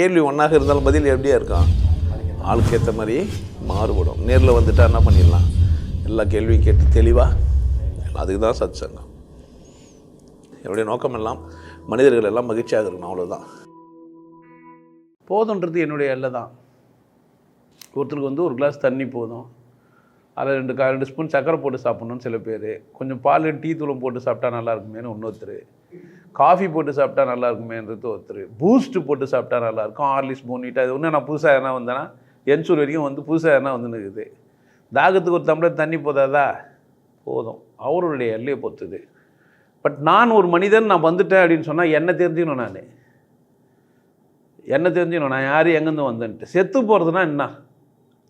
கேள்வி ஒன்றாக இருந்தாலும் பதில் எப்படியா இருக்கும்? ஆளுக்கு ஏற்ற மாதிரி மாறுபடும். நேரில் வந்துட்டால் என்ன பண்ணிடலாம்? எல்லா கேள்வியும் கேட்டு தெளிவாக அதுக்கு தான் சத் சங்கம் என்னுடைய நோக்கம் எல்லாம் மனிதர்கள் எல்லாம் மகிழ்ச்சியாக இருக்கணும் அவ்வளோதான் போதுன்றது என்னுடைய எல்லை தான். ஒருத்தருக்கு வந்து ஒரு கிளாஸ் தண்ணி போதும். அதில் ரெண்டு கா ரெண்டு ஸ்பூன் சக்கரை போட்டு சாப்பிட்ணுன்னு சில பேர். கொஞ்சம் பால் டீ தூளம் போட்டு சாப்பிட்டா நல்லா இருக்குமேனு இன்னொருத்தர். காஃபி போட்டு சாப்பிட்டா நல்லா இருக்குமேன்றது ஒருத்தர். பூஸ்ட்டு போட்டு சாப்பிட்டா நல்லா இருக்கும். ஹார்லிக்ஸ் போனிட்டு அது ஒன்று நான் புதுசாக எதனா வந்தேன்னா என்சூர் வரைக்கும் வந்து புதுசாக எதனா வந்து இருக்குது தாகத்துக்கு ஒரு டம்ளர் தண்ணி போதாதா? போதும். அவருடைய எல்லையை பொறுத்துது. பட் நான் ஒரு மனிதன் நான் வந்துட்டேன் அப்படின்னு சொன்னால் என்ன தெரிஞ்சுக்கணும் நான். என்ன தெரிஞ்சுக்கணும். நான் யார் எங்கேருந்து வந்தேன்ட்டு. செத்து போகிறதுனா என்ன?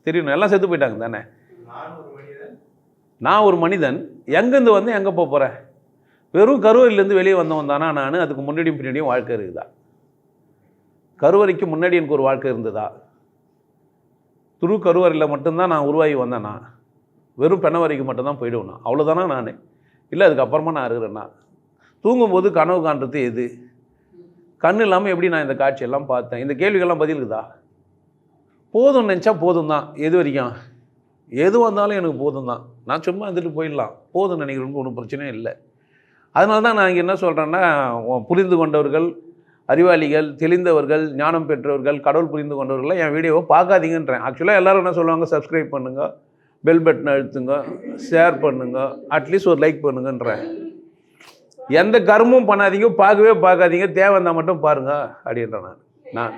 தெரியணும். எல்லாம் செத்து போயிட்டாங்க தானே? நான் ஒரு மனிதன். எங்கேருந்து வந்து எங்கே போக போகிறேன் வெறும் கருவறையிலேருந்து வெளியே வந்தவன் தானா நான்? அதுக்கு முன்னாடியும் பின்னாடியும் வாழ்க்கை இருக்குதா? கருவறைக்கு முன்னாடி எனக்கு ஒரு வாழ்க்கை இருந்ததா? துரு கருவறையில் மட்டும்தான் நான் உருவாகி வந்தேனா? வெறும் பெண்ணவரைக்கு மட்டும்தான் போயிடுவேண்ணா அவ்வளோதானா நான்? இல்லை அதுக்கப்புறமா நான் இருக்கிறேன்னா தூங்கும்போது கனவு காண்றது எது? கண் இல்லாமல் எப்படி நான் இந்த காட்சியெல்லாம் பார்த்தேன்? இந்த கேள்விகள்லாம் பதிலுக்குதா போதும் நினச்சா போதும் தான் எது வரைக்கும்? எது வந்தாலும் எனக்கு போதும் தான் நான் சும்மா இருந்துட்டு போயிடலாம். போதும் நினைக்கிறவங்க ஒன்றும் பிரச்சனையும் இல்லை. அதனால தான் நான் இங்கே என்ன சொல்கிறேன்னா புரிந்து கொண்டவர்கள் அறிவாளிகள் தெளிந்தவர்கள் ஞானம் பெற்றவர்கள் கடவுள் புரிந்து கொண்டவர்கள்லாம் என் வீடியோவை பார்க்காதீங்கன்றேன். ஆக்சுவலாக எல்லோரும் என்ன சொல்லுவாங்க சப்ஸ்கிரைப் பண்ணுங்க பெல் பட்டன் அழுத்துங்க ஷேர் பண்ணுங்க அட்லீஸ்ட் ஒரு லைக் பண்ணுங்கன்றேன். எந்த கர்மமும் பண்ணாதீங்க பார்க்கவே பார்க்காதீங்க தேவை இருந்தால் மட்டும் பாருங்க அப்படின்றேன் நான். நான்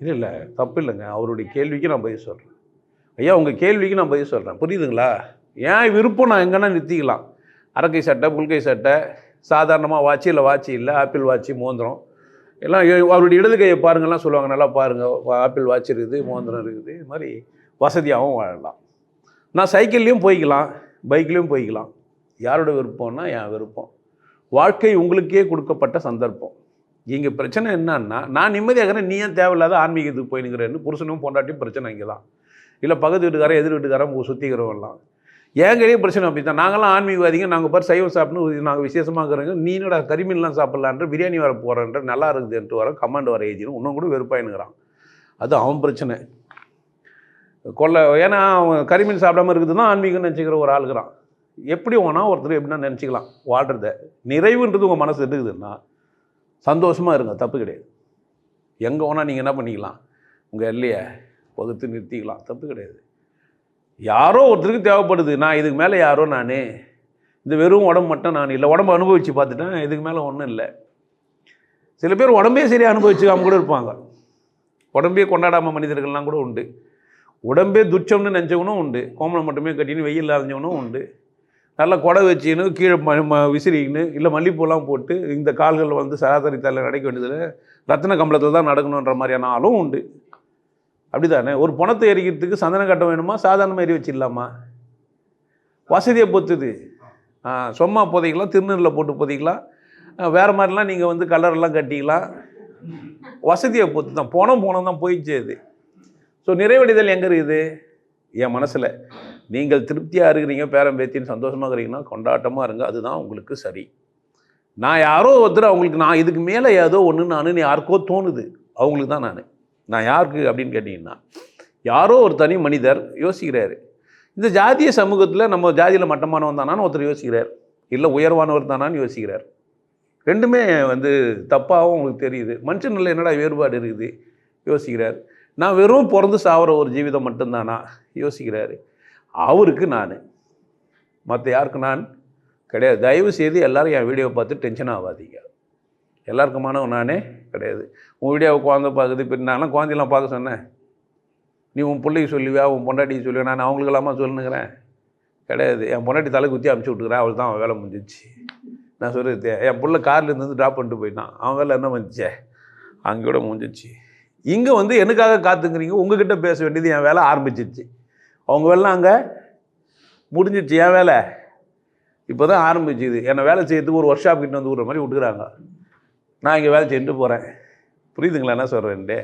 இல்லை இல்லை தப்பு இல்லைங்க. அவருடைய கேள்விக்கு நான் பதில் சொல்கிறேன் ஐயா உங்கள் கேள்விக்கு நான் பதில் சொல்கிறேன் புரியுதுங்களா? ஏன் விருப்பம் நான் எங்கன்னா நிறுத்திக்கலாம். அரக்கை சட்டை புல்கை சட்டை சாதாரணமாக வாட்சி இல்லை வாட்சி இல்லை ஆப்பிள் வாட்சி மோந்திரம் எல்லாம் அவருடைய இடது கையை பாருங்கள்லாம் சொல்லுவாங்க நல்லா பாருங்கள் ஆப்பிள் வாட்ச் இருக்குது மோந்திரம் இருக்குது இது மாதிரி வசதியாகவும் வாழலாம். நான் சைக்கிள்லேயும் போய்க்கலாம் பைக்லேயும் போய்க்கலாம். யாரோட விருப்பம்னா என் விருப்பம். வாழ்க்கை உங்களுக்கே கொடுக்கப்பட்ட சந்தர்ப்பம். இங்கே பிரச்சனை என்னன்னா நான் நிம்மதியாகிறேன் நீ ஏன் தேவையில்லாத ஆன்மீகத்துக்கு போயினுங்கிறேன்னு புருஷனும் பொண்டாட்டியும் பிரச்சனை இங்கே தான் இல்லை பக்கத்து வீட்டுக்காரன் எதிர் வீட்டுக்காரன் சுற்றிக்கிறவங்கலாம் எங்களையும் பிரச்சனை அப்படி தான் நாங்களாம் ஆன்மீகவாதிங்க நாங்கள் பார் சைவம் சாப்பிட்ணும் நாங்கள் விசேஷமாக இருக்கிறோங்க நீனோட கறிமீன்லாம் சாப்பிட்லான்ற பிரியாணி வர போகிறேன்ற நல்லா இருக்குதுன்ட்டு வர கமாண்ட் வர எழுதிடும் இன்னும் கூட வெறுப்பாயினுங்கிறான் அது அவன் பிரச்சனை. கொள்ள ஏன்னா அவன் கறிமீன் சாப்பிடாம இருக்குது தான் ஆன்மீகம்னு நினச்சிக்கிற ஒரு ஆளுக்கிறான். எப்படி ஓனா ஒருத்தர் எப்படின்னா நினச்சிக்கலாம் வாழ்கிறத நிறைவுன்றது உங்கள் மனசு இருக்குதுன்னா சந்தோஷமாக இருங்க தப்பு கிடையாது. எங்கே வேணால் நீங்கள் என்ன பண்ணிக்கலாம் உங்கள் எல்லையை வகுத்து நிறுத்திக்கலாம் தப்பு கிடையாது. யாரோ ஒருத்தருக்கு தேவைப்படுது. நான் இதுக்கு மேலே யாரோ நான். இந்த வெறும் உடம்பு மட்டும் நான் இல்லை. உடம்பு அனுபவித்து பார்த்துட்டேன். இதுக்கு மேலே ஒன்றும் இல்லை. சில பேர் உடம்பே சரியாக அனுபவிச்சுக்காம கூட இருப்பாங்க. உடம்பே கொண்டாடாமல் மனிதர்கள்லாம் கூட உண்டு. உடம்பே துச்சம்னு நினச்சவனும் உண்டு. கோமலம் மட்டுமே கட்டின்னு வெயில் அலைஞ்சவனும் உண்டு. நல்லா கொடை வச்சுன்னு கீழே ம ம- விசிறிக்கின்னு இல்லை மல்லிப்பூலாம் போட்டு இந்த கால்கள் வந்து சராசரி தலை நடக்க வேண்டியதில் ரத்தின கம்பளத்தில் தான் நடக்கணுன்ற மாதிரியான ஆளும் உண்டு. அப்படிதானே? ஒரு பணத்தை எரிக்கிறதுக்கு சந்தன கட்டம் வேணுமா? சாதாரணமாக எரி வச்சிடலாமா? வசதியை பொறுத்துது. ஆ, சும்மா புதைக்கலாம் திருநீரில் போட்டு புதைக்கலாம். வேறு மாதிரிலாம் நீங்கள் வந்து கலரெல்லாம் கட்டிக்கலாம். வசதியை பொறுத்து தான் போனோம் போனோம் தான் போயிடுச்சு அது. ஸோ நிறைவடைதல் எங்கே இருக்குது? என் மனசில். நீங்கள் திருப்தியாக இருக்கிறீங்க பேரம் பேத்தின்னு சந்தோஷமாக இருக்கிறீங்கன்னா கொண்டாட்டமாக இருங்க. அதுதான் உங்களுக்கு சரி. நான் யாரோ ஒருத்தர் அவங்களுக்கு நான் இதுக்கு மேலே ஏதோ ஒன்று நான் யாருக்கோ தோணுது. அவங்களுக்கு தான் நான். நான் யாருக்கு அப்படின்னு கேட்டிங்கன்னா யாரோ ஒரு தனி மனிதர் யோசிக்கிறாரு. இந்த ஜாதிய சமூகத்தில் நம்ம ஜாதியில் மட்டமானவன் தானான்னு ஒருத்தர் யோசிக்கிறார். இல்லை உயர்வானவர் தானான்னு யோசிக்கிறார். ரெண்டுமே வந்து தப்பாகவும் உங்களுக்கு தெரியுது. மனுஷனில் என்னடா வேறுபாடு இருக்குது? யோசிக்கிறார். நான் வெறும் பிறந்து சாவர ஒரு ஜீவிதம் மட்டும்தானா? யோசிக்கிறாரு. அவருக்கு நான். மற்ற யாருக்கு நான்? கிடையாது. தயவு செய்து எல்லோரும் என் வீடியோவை பார்த்து டென்ஷன் ஆகாதீங்க. எல்லாருக்குமானவன் நானே கிடையாது. உன் வீடியோவை குழந்தை பார்க்குது இப்போ நான்லாம் குழந்தையெல்லாம் பார்க்க சொன்னேன். நீ உன் பிள்ளைக்கு சொல்லுவியா உன் பொண்டாட்டிக்கு சொல்லுவியா நான் அவங்களுக்கெல்லாமா சொல்லுங்கிறேன் கிடையாது. என் பொண்டாட்டி தலை குத்தி அமுச்சு விட்டுக்கிறேன் அவள் தான் அவன் வேலை முடிஞ்சிச்சு. நான் சொல்கிறது என் பிள்ளை கார்லேருந்து ட்ராப் பண்ணிட்டு போயிட்டான். அவன் வேலை என்ன வந்துச்சே அங்கே கூட முடிஞ்சிச்சு. இங்கே வந்து எனக்காக காத்துங்கிறீங்க உங்ககிட்ட பேச வேண்டியது என் வேலை ஆரம்பிச்சிருச்சு. அவங்க வேலை அங்கே முடிஞ்சிச்சு என் வேலை. இப்போ தான் ஆரம்பிச்சுது. என்னை வேலை செய்யறதுக்கு ஒரு ஒர்க் ஷாப் கிட்ட வந்து விடுற மாதிரி விட்டுக்கிறாங்க. நான் இங்கே வேலை செஞ்சுட்டு போகிறேன் புரியுதுங்களா என்ன சொல்கிறேன்ட்டு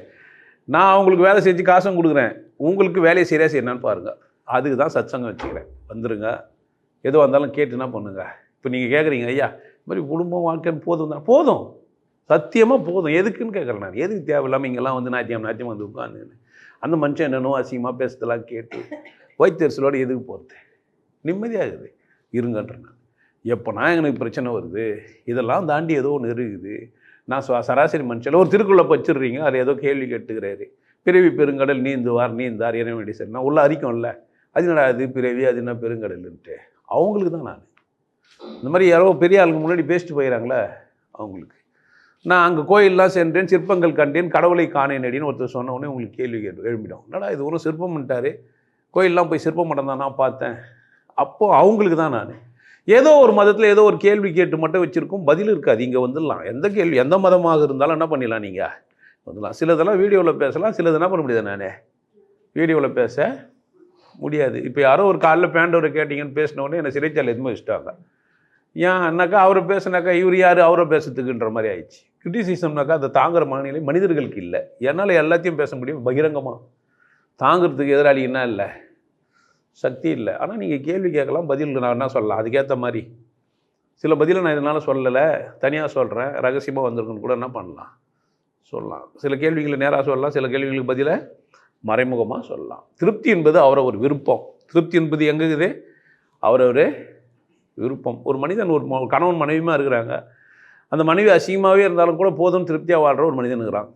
நான் அவங்களுக்கு வேலை செஞ்சு காசும் கொடுக்குறேன். உங்களுக்கு வேலையை சரியாக செய்யணும்னு பாருங்கள் அதுக்கு தான் சத்சங்கம் வச்சுக்கிறேன். வந்துடுங்க எதுவாக இருந்தாலும் கேட்டு என்ன பண்ணுங்க? இப்போ நீங்கள் கேட்குறீங்க ஐயா இது மாதிரி குடும்பம் வாழ்க்கைன்னு போதும் தான்? போதும். சத்தியமாக போதும். எதுக்குன்னு கேட்குறேன் நான். எதுக்கு தேவையில்லாமல் இங்கெல்லாம் வந்து நாத்தியம் நாத்தியம் வந்து உட்காந்து அந்த மனுஷன் என்னென்னோ அசிங்கமாக பேசுறதெல்லாம் கேட்டு வைத்தறிச்சலோடு எதுக்கு போகிறது நிம்மதியாகுது. இருங்கன்ற நான். எப்போனா எனக்கு பிரச்சனை வருது? இதெல்லாம் தாண்டி ஏதோ ஒன்று இருக்குது. நான் சராசரி மனுஷன். ஒரு திருக்குள்ளே வச்சிடுறீங்க அது ஏதோ கேள்வி கேட்டுக்கிறாரு. பிறவி பெருங்கடல் நீந்துவார் நீந்தார் இறைவனடி சரி நான் உள்ள அறிக்கும்ல அது என்னடா அது பிறவி அது என்ன பெருங்கடல்ன்ட்டு. அவங்களுக்கு தான் நான். இந்த மாதிரி யாரோ பெரிய ஆளுங்க முன்னாடி பேசிட்டு போயிடறாங்களே அவங்களுக்கு. நான் அங்கே கோயிலெலாம் சென்றேன் சிற்பங்கள் கண்டேன் கடவுளை காணேன் அப்படின்னு ஒருத்தர் சொன்ன உடனே உங்களுக்கு கேள்வி கேட்டு எழுப்பிடும் என்னடா இது ஒரு சிற்பம் பண்ணிட்டாரு? கோயிலெலாம் போய் சிற்பம் மடம் தான் நான் பார்த்தேன். அப்போது அவங்களுக்கு தான் நான். ஏதோ ஒரு மதத்தில் ஏதோ ஒரு கேள்வி கேட்டு மட்டும் வச்சுருக்கோம். பதில் இருக்காது. இங்கே வந்துடலாம். எந்த கேள்வி எந்த மதமாக இருந்தாலும் என்ன பண்ணிடலாம் நீங்கள் வந்துடலாம். சிலதெல்லாம் வீடியோவில் பேசலாம். சிலது என்ன பண்ண முடியாது நான். வீடியோவில் பேச முடியாது. இப்போ யாரோ ஒரு காலைல பேண்டவரை கேட்டிங்கன்னு பேசினோடனே என்னை சிறைச்சாலை எதுவுமே வச்சுட்டாங்க. ஏன்னாக்கா அவரை பேசுனாக்கா இவர் யார்? அவரை பேசுறதுக்குன்ற மாதிரி ஆயிடுச்சு. கிரிட்டிசிசம்னாக்கா அதை தாங்குற மனநிலை மனிதர்களுக்கு இல்லை. என்னால் எல்லாத்தையும் பேச முடியும். பகிரங்கமாக தாங்கிறதுக்கு எதிராளி என்ன இல்லை? சக்தி இல்லை. ஆனால் நீங்கள் கேள்வி கேட்கலாம் பதில் நான் என்ன சொல்லலாம்? அதுக்கேற்ற மாதிரி. சில பதிலை நான் இதனால் சொல்லலை. தனியாக சொல்கிறேன் ரகசியமாக வந்திருக்குன்னு கூட என்ன பண்ணலாம்? சொல்லலாம். சில கேள்விகளை நேராக சொல்லலாம். சில கேள்விகளுக்கு பதிலை மறைமுகமாக சொல்லலாம். திருப்தி என்பது அவரை ஒரு விருப்பம். திருப்தி என்பது எங்கே இருக்குது அவரை ஒரு விருப்பம். ஒரு மனிதன் ஒரு கணவன் மனைவியுமா இருக்கிறாங்க. அந்த மனைவி அசிங்கமாகவே இருந்தாலும் கூட போதும் திருப்தியாக வாழ்கிற ஒரு மனிதன் இருக்கிறான்.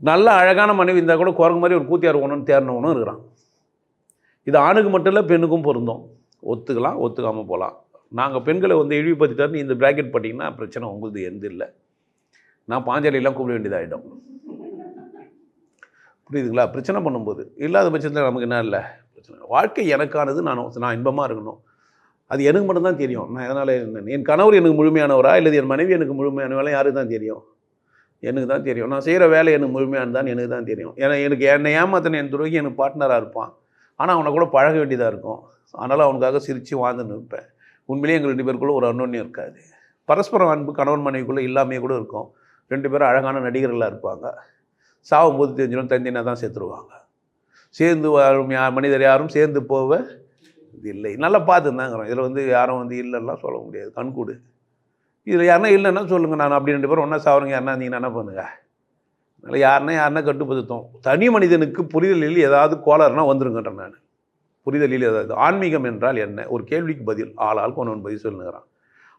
நல்ல அழகான மனைவி இருந்தால் கூட குரங்கு மாதிரி ஒரு கூத்தியார் ஒன்றுன்னு தேர்னவனும் இருக்கிறான். இது ஆணுக்கு மட்டும் இல்லை பெண்ணுக்கும் பொருந்தும். ஒத்துக்கலாம் ஒத்துக்காமல் போகலாம் நாங்கள் பெண்களை வந்து இழிவுபடுத்திட்டாருன்னு இந்த பிராக்கெட் பார்த்தீங்கன்னா பிரச்சனை உங்களுக்கு எந்த இல்லை. நான் பாஞ்சாலியெல்லாம் கூப்பிட வேண்டியதாகிடும் புரியுதுங்களா? பிரச்சனை பண்ணும்போது. இல்லாத பட்சத்தில் நமக்கு என்ன இல்லை? பிரச்சனை. இல்லை. வாழ்க்கை எனக்கானது நான் நான் இன்பமாக இருக்கணும். அது எனக்கு மட்டும்தான் தெரியும். நான் எதனால் என்ன என் கணவர் எனக்கு முழுமையானவரா? இல்லை என் மனைவி எனக்கு முழுமையானவரா? யாருக்கு தான் தெரியும்? எனக்கு தான் தெரியும். நான் செய்கிற வேலை எனக்கு முழுமையானதான் எனக்கு தான் தெரியும். ஏன்னா எனக்கு என்னை ஏமாத்தின என் துறைக்கு எனக்கு பார்ட்னராக இருப்பான். ஆனால் அவனை கூட பழக வேண்டியதாக இருக்கும். அதனால் அவனுக்காக சிரித்து வாழ்ந்து நிற்பேன். உண்மையிலேயே எங்கள் ரெண்டு பேருக்குள்ள ஒரு அன்னோன்யம் இருக்காது. பரஸ்பரம் அன்பு கணவன் மனைவிக்குள்ளே இல்லாமையே கூட இருக்கும். ரெண்டு பேரும் அழகான நடிகர்களாக இருப்பாங்க. சாகும்போது தெரிஞ்சிடும் தந்தினா தான் சேர்த்துருவாங்க. சேர்ந்து மனிதர் யாரும் சேர்ந்து போவ இது இல்லை. நல்லா பார்த்துருந்தாங்கிறோம். இதில் வந்து யாரும் வந்து இல்லைலாம் சொல்ல முடியாது. கண்கூடு. இதில் யாருன்னா இல்லைன்னா சொல்லுங்கள் நான் அப்படி ரெண்டு பேரும் ஒன்றா சாவறங்க. யாருன்னா நீங்கள் என்ன பண்ணுங்க? அதனால் யாருன்னா யாருன்னா கட்டுப்படுத்தும் தனி மனிதனுக்கு புரிதலில் ஏதாவது கோளாறுனா வந்துருங்கன்றேன் நான். புரிதலில் ஏதாவது. ஆன்மீகம் என்றால் என்ன? ஒரு கேள்விக்கு பதில். ஆளால் கொண்டு பதில் சொல்லுங்கிறான்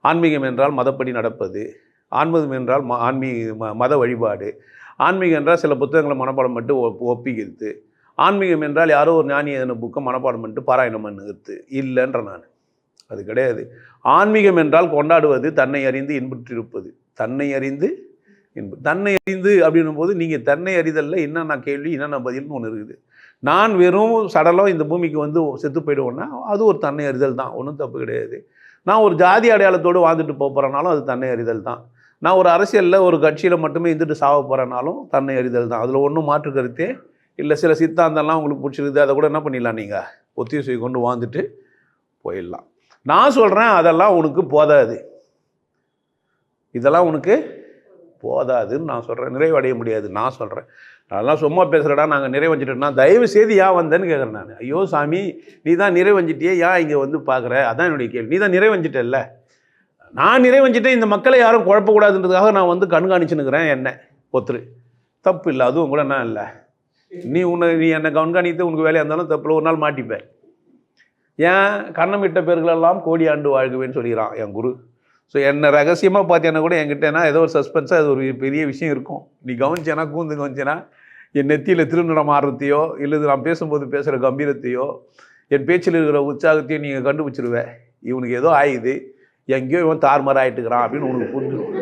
ஆன்மீகம் என்றால் மதப்படி நடப்பது. ஆன்மீகம் என்றால் ம ஆன்மீக ம மத வழிபாடு. ஆன்மீகம் என்றால் சில புத்தகங்களை மனப்பாடம் மட்டும் ஒப்பிக்கிறது. ஆன்மீகம் என்றால் யாரோ ஒரு ஞானி எதன புக்கை மனப்பாடம் பண்ணிட்டு பாராயணம் பண்ணுகிறது. இல்லைன்ற நான். அது கிடையாது. ஆன்மீகம் என்றால் கொண்டாடுவது தன்னை அறிந்து இன்புற்றிருப்பது. தன்னை அறிந்து என்பது தன்னை அறிந்து அப்படின்னும் போது நீங்கள் தன்னை அறிதலில் என்னென்ன கேள்வி என்னென்ன பதில்னு ஒன்று இருக்குது. நான் வெறும் சடலம் இந்த பூமிக்கு வந்து செத்து போயிடுவோன்னா அது ஒரு தன்னை அறிதல் தான். ஒன்றும் தப்பு கிடையாது. நான் ஒரு ஜாதி அடையாளத்தோடு வாழ்ந்துட்டு போகிறனாலும் அது தன்னை அறிதல் தான். நான் ஒரு அரசியலில் ஒரு கட்சியில் மட்டுமே இருந்துட்டு சாவ போகிறனாலும் தன்னை அறிதல் தான். அதில் ஒன்றும் மாற்று கருத்தே இல்லை. சில சித்தாந்தம்லாம் உங்களுக்கு பிடிச்சிருக்குது. அதை கூட என்ன பண்ணிடலாம் நீங்கள் ஒத்திசை கொண்டு வாழ்ந்துட்டு போயிடலாம். நான் சொல்கிறேன் அதெல்லாம் உனக்கு போதாது. இதெல்லாம் உனக்கு போதாதுன்னு நான் சொல்கிறேன் நிறைவடைய முடியாது. நான் சொல்கிறேன் அதெல்லாம் சும்மா பேசுகிறடா நாங்கள் நிறைவஞ்சிட்டோம்னா தயவு செய்து ஏன் வந்தேன்னு கேட்குறேன் நான். ஐயோ சாமி நீ தான் நிறைவஞ்சிட்டியே ஏன் இங்கே வந்து பார்க்குற அதான் என்னுடைய கேள்வி. நீ தான் நிறைவஞ்சிட்டல்ல. நான் நிறைவஞ்சிட்டேன் இந்த மக்களை யாரும் குழப்பக்கூடாதுன்றதுக்காக நான் வந்து கண்காணிச்சுன்னுக்கிறேன் என்ன. ஒத்துரு. தப்பு இல்லை அதுவும் கூட என்ன இல்லை. நீ உன்னை நீ என்னை கண்காணித்து உனக்கு வேலையாக இருந்தாலும் தப்பில் ஒரு நாள் மாட்டிப்பேன் ஏன் கண்ணமிட்ட பேர்களெல்லாம் கோடி ஆண்டு வாழ்கவேன்னு சொல்லிக்கிறான் என் குரு. ஸோ என்ன ரகசியமாக பார்த்தீங்கன்னா கூட என்கிட்டனா ஏதோ ஒரு சஸ்பென்ஸாக அது ஒரு பெரிய விஷயம் இருக்கும். நீ கவனிச்சேனா கூந்து கவனிச்சேனா என் நெத்தியில் திருநடம் ஆடுறதையோ இல்லை நான் பேசும்போது பேசுகிற கம்பீரத்தையோ என் பேச்சில் இருக்கிற உற்சாகத்தையும் நீங்கள் கண்டுபிடிச்சிருவேன் இவனுக்கு ஏதோ ஆயுது. எங்கேயோ இவன் தாறுமாறு ஆயிட்டுக்கிறான் அப்படின்னு உனக்கு புரிஞ்சிடும்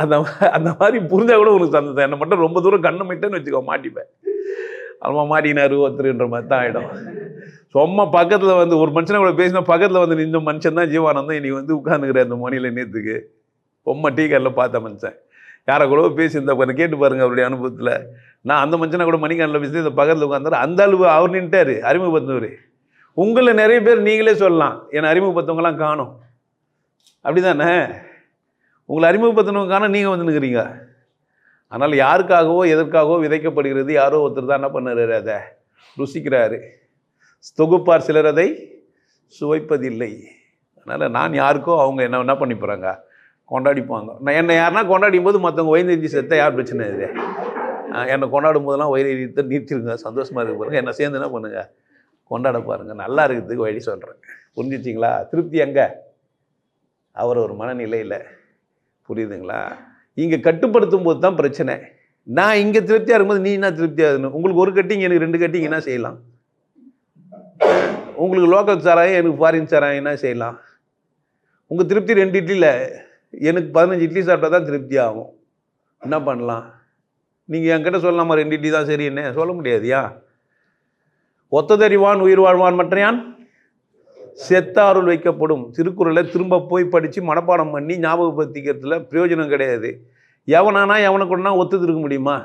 அந்த அந்த மாதிரி புரிஞ்சால் கூட உனக்கு சந்தோஷம் என்னை மட்டும் ரொம்ப தூரம் கண்ணமிட்டேன்னு வச்சுக்கோ மாட்டிப்பேன். அவன் மாட்டினாரு ஒருத்தருன்ற மாதிரி தான் ஆகிடும் சும்மா பக்கத்தில் வந்து ஒரு மனுஷனை கூட பேசினா பக்கத்தில் வந்து நின்ற மனுஷன் தான் ஜீவானந்தம் இன்னைக்கு வந்து உட்காந்துக்கிற அந்த மணியில் நேற்றுக்கு ரொம்ப டீ கடையில் பார்த்த மனுஷன். யாரை கூட பேசியிருந்தா கொஞ்சம் கேட்டு பாருங்க அவருடைய அனுபவத்தில். நான் அந்த மனுஷனை கூட மணிக்கண்ணில் பேசி இந்த பக்கத்தில் உட்காந்தாரு அந்த அளவு அவர் நின்ட்டார் அறிமுகப்படுத்துவார் உங்களில் நிறைய பேர் நீங்களே சொல்லலாம். என்னை அறிமுகப்படுத்தவங்களாம் காணும். அப்படிதானே? உங்களை அறிமுகப்படுத்தினவங்க காணும் நீங்கள் வந்து நிற்கிறீங்க அதனால் யாருக்காகவோ எதற்காகவோ விதைக்கப்படுகிறது யாரோ ஒருத்தர் தான் என்ன பண்ணுறாரு அதை? ருசிக்கிறாரு. தொகுப்பார் சிலர் அதை சுவைப்பதில்லை. அதனால் நான் யாருக்கோ அவங்க என்ன என்ன பண்ணி போகிறாங்க கொண்டாடிப்பாங்க. நான் என்னை யாருன்னா கொண்டாடியும் போது மற்றவங்க வயிறு செத்த யார் பிரச்சனை இது? என்னை கொண்டாடும் போதெல்லாம் வயிறு எரித்து நீச்சிருங்க சந்தோஷமாக இருக்க பாருங்கள் என்னை சேர்ந்து என்ன பண்ணுங்கள் கொண்டாட பாருங்கள் நல்லா இருக்கிறதுக்கு வழி சொல்கிறேன் புரிஞ்சிச்சிங்களா? திருப்தி எங்கே? அவர் ஒரு மனநிலையில். புரியுதுங்களா? இங்கே கட்டுப்படுத்தும் போது தான் பிரச்சனை. நான் இங்கே திருப்தியாக இருக்கும்போது நீ என்ன திருப்தியாகணும் உங்களுக்கு ஒரு கட்டிங் எனக்கு ரெண்டு கட்டிங் என்ன செய்யலாம்? உங்களுக்கு லோக்கல் சாராயம் எனக்கு ஃபாரின் சாராயம் என்ன செய்யலாம். உங்கள் திருப்தி ரெண்டு இட்லியில் எனக்கு பதினஞ்சு இட்லி சாப்பிட்டா தான் திருப்தி ஆகும். என்ன பண்ணலாம்? நீங்கள் என்கிட்ட சொல்லலாமா ரெண்டு இட்லி தான் சரி என்ன சொல்ல முடியாதுயா? ஒத்ததறிவான் உயிர் வாழ்வான் மற்றையான்? செத்தாருள் வைக்கப்படும். திருக்குறளை திரும்ப போய் படித்து மனப்பாடம் பண்ணி ஞாபகப்படுத்திக்கிறதுல பிரயோஜனம் கிடையாது. எவனானா எவனை கொண்டா ஒத்து திருக்க முடியுமா?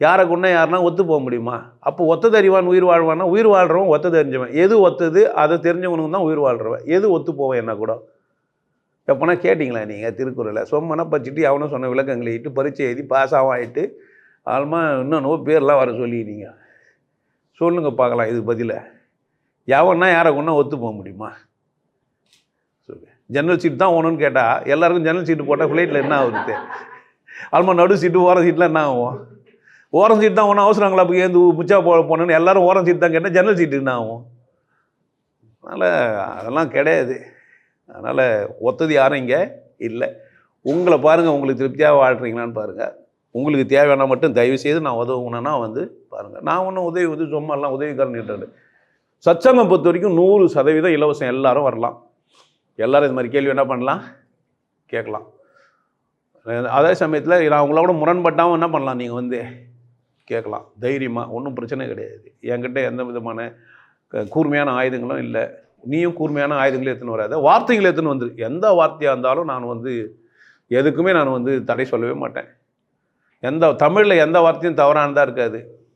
யாரை கொண்டா யாருனா ஒத்து போக முடியுமா? அப்போ ஒத்தது அறிவான் உயிர் வாழ்வான்னா உயிர் வாழ்கிறவன் ஒத்தது அறிஞ்சவன். எது ஒத்தது? அதை தெரிஞ்சவனுக்கு தான் உயிர் வாழ்கிறவன் எது ஒத்து போவேன் என்ன கூட? எப்போனா கேட்டிங்களா நீங்கள் திருக்குறளை? சொம்மனா பச்சிட்டு அவனும் சொன்ன விளக்கங்களை இட்டு பரீட்சை எழுதி பாஸ் ஆகிட்டு ஆல்மா இன்னும் பேர்லாம் வர சொல்லிடுறீங்க சொல்லுங்க பார்க்கலாம் இதுக்கு பதில. எவன்னா யாரை கொண்டா ஒத்து போக முடியுமா? சொல்லு ஜன்னல் சீட் தான் ஓணும்னு கேட்டால் எல்லாருக்கும் ஜன்னல் சீட்டு போட்டால் ஃப்ளைட்டில் என்ன ஆகுது? ஆல்மா நடு சீட்டு ஓரம் சீட்டில் என்ன ஆகும்? ஓரம் சீட் தான் ஒன்றும் அவசரங்களா போய் ஏந்து முச்சா போ போனேன்னு எல்லாரும் ஓரம் சீட் தான் கேட்டால் ஜன்னல் சீட்டு என்ன ஆகும்? அதனால் அதெல்லாம் கிடையாது. அதனால் ஒத்தது யாரும் இங்கே இல்லை. உங்களை பாருங்கள் உங்களுக்கு திருப்தியாக வாழ்கிறீங்களான்னு பாருங்கள் உங்களுக்கு தேவையான மட்டும் தயவு செய்து நான் உதவுனா வந்து பாருங்கள் நான் ஒன்றும் உதவி உதவி சும்மா எல்லாம் உதவிக்காரன் சச்சங்கம் பொறுத்த வரைக்கும் நூறு சதவீதம் இலவசம் எல்லாரும் வரலாம். எல்லாரும் இது மாதிரி கேள்வி என்ன பண்ணலாம்? கேட்கலாம். அதே சமயத்தில் நான் உங்களோட முரண்பட்டாமல் என்ன பண்ணலாம் நீங்கள் வந்து? கேட்கலாம். தைரியமாக ஒன்றும் பிரச்சனை கிடையாது. என்கிட்ட எந்த விதமான க- கூர்மையான ஆயுதங்களும் இல்லை. நீயும் கூர்மையான ஆயுதங்களும் எடுத்துன்னு வராத. வார்த்தைகள் எடுத்துன்னு வந்துரு. எந்த வார்த்தையாக இருந்தாலும் நான் வந்து எதுக்குமே நான் வந்து தடை சொல்லவே மாட்டேன். எந்த தமிழில் எந்த வார்த்தையும் தவறானதாக இருக்காது.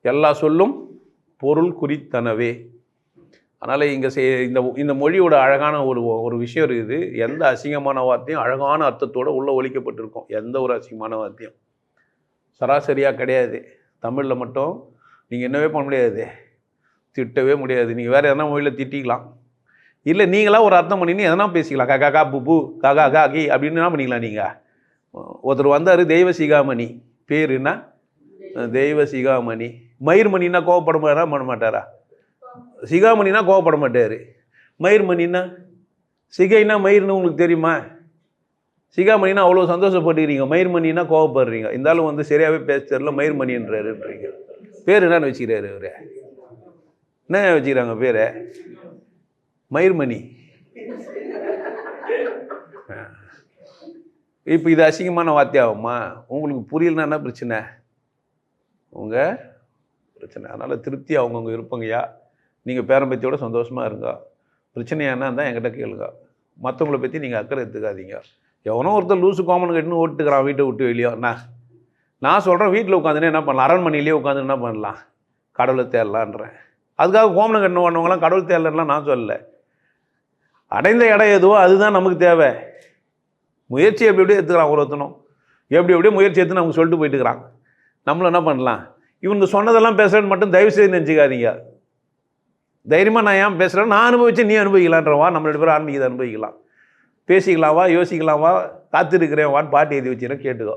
எல்லா சொல்லும் பொருள் குறித்தனவே. அதனால் இங்கே செய் இந்த இந்த மொழியோட அழகான ஒரு ஒரு விஷயம் இருக்குது. எந்த அசிங்கமான வார்த்தையும் அழகான அர்த்தத்தோடு உள்ளே ஒழிக்கப்பட்டிருக்கும். எந்த ஒரு அசிங்கமான வார்த்தையும். சராசரியாக கிடையாது. தமிழில் மட்டும் நீங்கள் என்னவே பண்ண முடியாது. திட்டவே முடியாது. நீங்கள் வேறு எதனா மொழியில் திட்டிக்கலாம். இல்லை நீங்களாக ஒரு அர்த்தம் பண்ணின்னு எதனா பேசிக்கலாம். கா கா பு பூ கா கா கா கி அப்படின்னு என்ன பண்ணிக்கலாம் நீங்கள் ஒருத்தர் வந்தார் தெய்வ சிகாமணி பேர் என்ன? தெய்வ சிகாமணி மயிர்மணின்னா கோவப்பட மாட்டாரா பண்ண மாட்டாரா சிகாமணினா கோவப்பட மாட்டார். மயிர்மணின்னா சிகைனா மயிர்னு உங்களுக்கு தெரியுமா? சிகாமணினா அவ்வளோ சந்தோஷப்பட்டுக்கிறீங்க. மயிர்மணினா கோவப்படுறீங்க. இருந்தாலும் வந்து சரியாகவே பேச தெரியல மயிர்மணின்றாருன்றீங்க பேர் என்னன்னு வச்சுக்கிறாரு இவர். என்ன வச்சுக்கிறாங்க பேரை? மயிர்மணி இப்போ இது அசிங்கமான வார்த்தையாகுமா? உங்களுக்கு புரியலன்னா என்ன பிரச்சனை? உங்கள் பிரச்சனை. அதனால் திருப்தி அவங்கவுங்க இருப்பங்கய்யா. நீங்கள் பேரம்பத்தியோட சந்தோஷமாக இருங்க. பிரச்சனையானா தான் என்கிட்ட கேளுங்க. மற்றவங்கள பற்றி நீங்கள் அக்கறை எடுத்துக்காதீங்க. எவனோ ஒருத்தர் லூசு காமன் கட்டுன்னு ஓட்டுக்கிறான் வீட்டை விட்டு வெளியே. நான் நான் சொல்கிறேன் வீட்டில் உட்காந்துன்னு என்ன பண்ணலாம்? அரண்மனையிலேயே உட்காந்து என்ன பண்ணலாம்? கடவுளை தேடலான்றேன். அதுக்காக கோமனம் கட்டின பண்ணவங்களாம் கடவுள் தேடலாம் நான் சொல்லலை. அடைந்த இடம் எதுவோ அதுதான் நமக்கு தேவை. முயற்சி எப்படி எப்படியோ எடுத்துக்கிறான் ஒருத்தனும். எப்படி எப்படியோ முயற்சி எடுத்து நமக்கு சொல்லிட்டு போயிட்டு இருக்கிறான் நம்மளும் என்ன பண்ணலாம்? இவங்க சொன்னதெல்லாம் பேசுகிறேன்னு மட்டும் தயவு செய்து நினச்சிக்காதீங்க. தைரியமாக நான் ஏன் பேசுகிறேன் நான் அனுபவிச்சு நீ அனுபவிக்கலான்றவா? நம்ம ரெண்டு பேரும் ஆன்மீகத்தை அனுபவிக்கலாம். பேசிக்கலாமா யோசிக்கலாமா காத்திருக்கிறேன் வான்னு பாட்டு எழுதி வச்சுன்னு கேட்டுக்கோ.